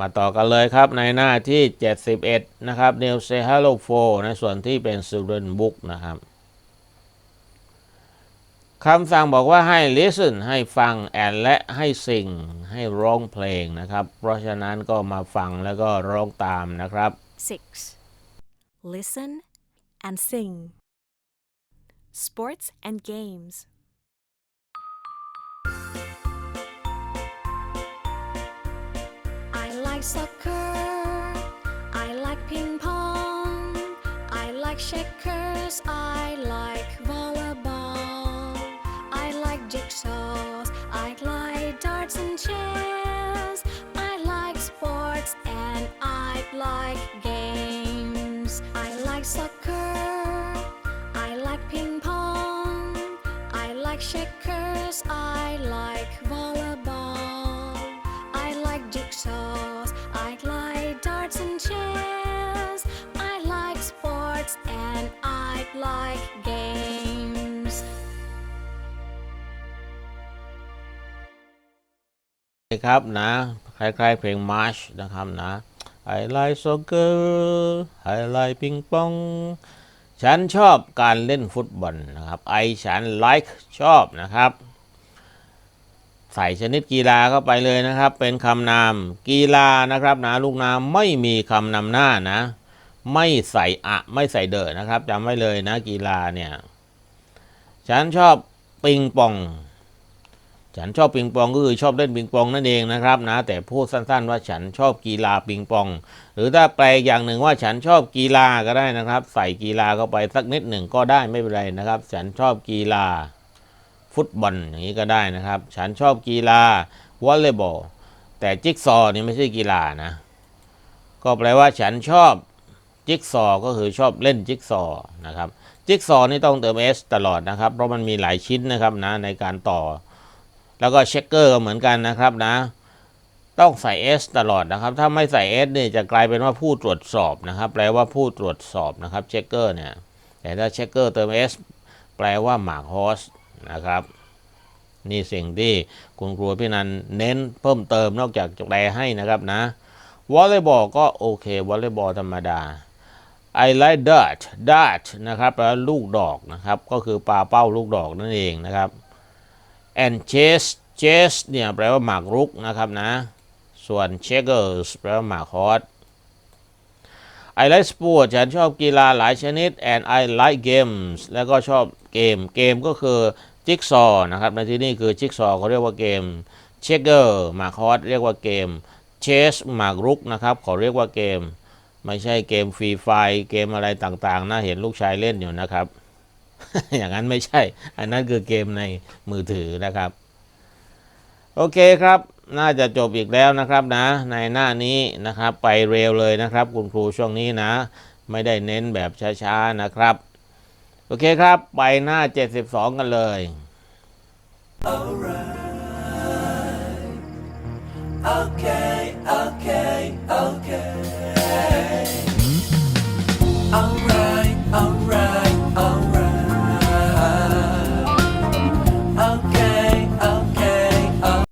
มาต่อกันเลยครับในหน้าที่ 71 นะครับ New Say Hello for ในส่วนที่เป็น Student Book นะครับคำสั่งบอกว่าให้ listen ให้ฟัง and และให้ sing ให้ร้องเพลงนะครับ เพราะฉะนั้นก็มาฟังแล้วก็ร้องตามนะครับ 6. Listen and sing. Sports and games. Like soccer. I like ping pong. I like checkers. I like volleyball. I like jigsaws. I like darts and chess. I like sports and I like games. I like soccer. I like ping pong. I like checkers. I like volleyball. Games. ครับนะคล้ายๆเพลง March นะครับนะ I like soccer I like ปิงปองฉันชอบการเล่นฟุตบอลนะครับ I ฉัน like ชอบนะครับ ใส่ชนิดกีฬาเข้าไปเลยนะครับ เป็นคำนามกีฬานะครับนะลูกน้ำไม่มีคำนำหน้านะ ไม่ใส่อะ ไม่ใส่เดอนะครับจำไว้เลยนะกีฬาเนี่ย ฉันชอบปิงปอง ฉันชอบปิงปองก็คือชอบเล่นปิงปองนั่นเองนะครับนะ แต่พูดสั้น ๆ ว่าฉันชอบกีฬาปิงปอง หรือถ้าแปลอย่างหนึ่งว่าฉันชอบกีฬาก็ได้นะครับ ใส่กีฬาเข้าไปสักนิดหนึ่งก็ได้ไม่เป็นไรนะครับ ฉันชอบกีฬาฟุตบอลอย่างนี้ก็ได้นะครับ ฉันชอบกีฬาวอลเลย์บอลแต่จิ๊กซอว์นี่ไม่ใช่กีฬานะ ก็แปลว่าฉันชอบ จิ๊กซอว์ก็คือชอบเล่นจิ๊กซอว์นะครับจิ๊กซอว์นี่ต้องเติม S ตลอดนะครับ เพราะมันมีหลายชิ้นนะครับนะในการต่อ แล้วก็เช็คเกอร์ก็เหมือนกันนะครับนะ ต้องใส่ S ตลอดนะครับ ถ้าไม่ใส่ S เนี่ยจะกลายเป็นว่าผู้ตรวจสอบนะครับ แปลว่าผู้ตรวจสอบนะครับเช็คเกอร์เนี่ยแต่ถ้าเช็คเกอร์เติม S แปลว่าหมากฮอสนะครับนี่สิ่งที่คุณครูพี่นันเน้นเพิ่มเติมนอกจากแปลให้นะครับนะวอลเลย์บอลก็โอเควอลเลย์บอลธรรมดา I like dart dart นะครับแปลว่าลูกดอกนะครับ ก็คือปลาเป้าลูกดอกนั่นเองนะครับ and chess chess เนี่ยแปลว่าหมากรุกนะครับนะ ส่วน checkers แปลว่าหมากฮอส I like sport ฉันชอบกีฬาหลายชนิด and I like games แล้วก็ชอบเกม เกมก็คือจิ๊กซอนะครับในที่นี้คือจิ๊กซอเขาเรียกว่าเกม checker หมากฮอสเรียกว่าเกม chess หมากรุกนะครับเขาเรียกว่าเกม ไม่ใช่เกมฟรีไฟเกมอะไรต่างๆนะเห็นลูกชายเล่นอยู่นะครับ อย่างนั้นไม่ใช่ อันนั้นคือเกมในมือถือนะครับ โอเคครับ น่าจะจบอีกแล้วนะครับนะ ในหน้านี้นะครับไปเร็วเลยนะครับ คุณครูช่วงนี้นะ ไม่ได้เน้นแบบช้าๆนะครับ โอเคครับ ไปหน้า 72 กันเลย Okay.